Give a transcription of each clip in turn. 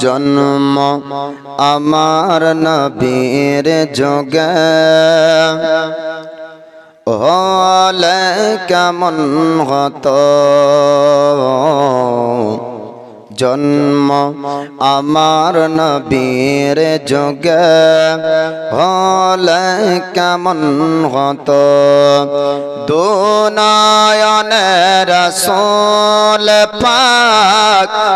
জন্ম আমার নবীর যোগে। হলে কেমন হতো? জন্ম আমার নবীর যোগে। হলে কেমন হতো? দুনায়নের রসোল পাক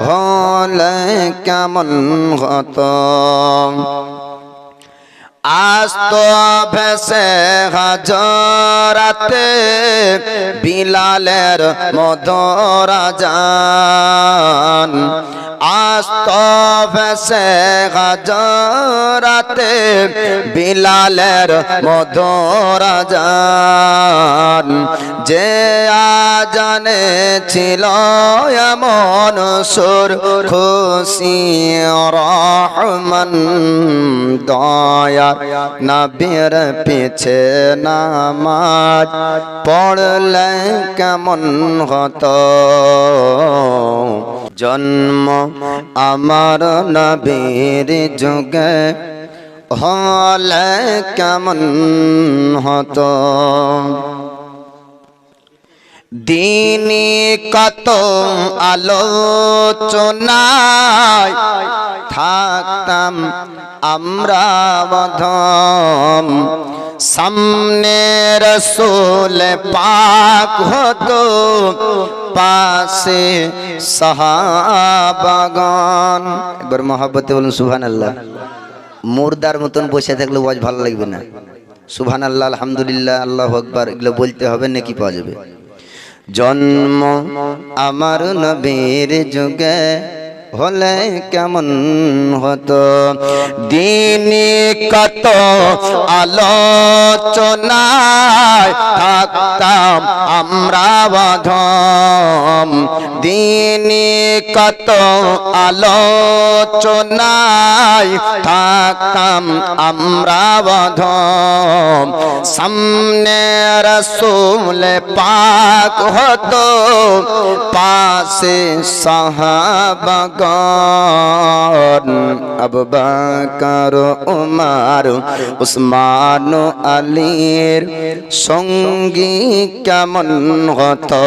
হলে কেমন হতো? আস্ত ভেসে হাজরাতে বিলালের মধুরা জান আস্ত ভেসে হাজরাতে বিলালের মধুরা জান যে আজানে ছিল এমন সুর, খুশি রহমান দয়া নবীর পিছে নামাজ পড়লে কেমন হতো? জন্ম আমার নবীর যুগে হলে কেমন হতো? দিনী কত আলোচনায় থাকতাম আমরা বধম। সামনে রসুল পাক হতো, পাশে সাহাবাগান একবার মহাব্বতে বলুন সুবহান আল্লাহ মুর্দার মতন বসে থাকলে ওয়াজ ভালো লাগবে না। সুবহান আল্লাহ আলহামদুলিল্লাহ, আল্লাহ আকবার, এগুলো বলতে হবে নাকি পাওয়া যাবে? জন্ম আমার নবীর যুগে হলে কেমন হতো? দিনে কত আলোচনায় থাকতাম আমরা বাধম দিনে কত আলোচনায় থাকতাম আমরা বাধম সামনে রসুল পাক হতো, পাশে সাহাবাগন আবু বকর উমার উসমান আলীর সঙ্গী কেমন হতো?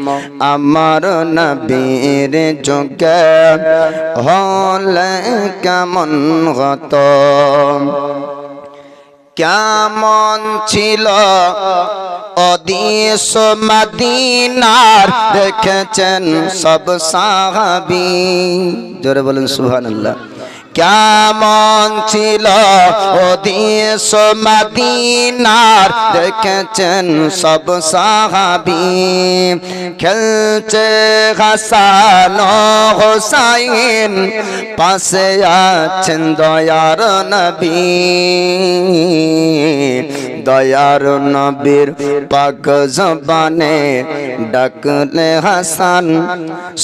আমার নবীর যোগে হলে কেমন হতো? কেমন ছিল? অদিস মদিনার দেখেছেন সব সাহাবি। জোরে বলেন, সুবহানাল্লাহ। কেমন ছিল? ওদিস মদিনার দেখেছেন সব সাহাবি। খেলছে হাসান হোসাইন পাশে আছেন দয়ার নবী। দয়ার নবীর পাক জবানে ডাকলে হাসান,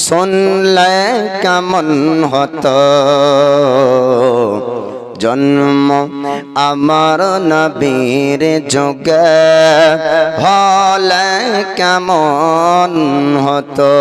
শুনলে কেমন হতো? জন্ম আমার নবীর যোগে হলে কেমন হতো?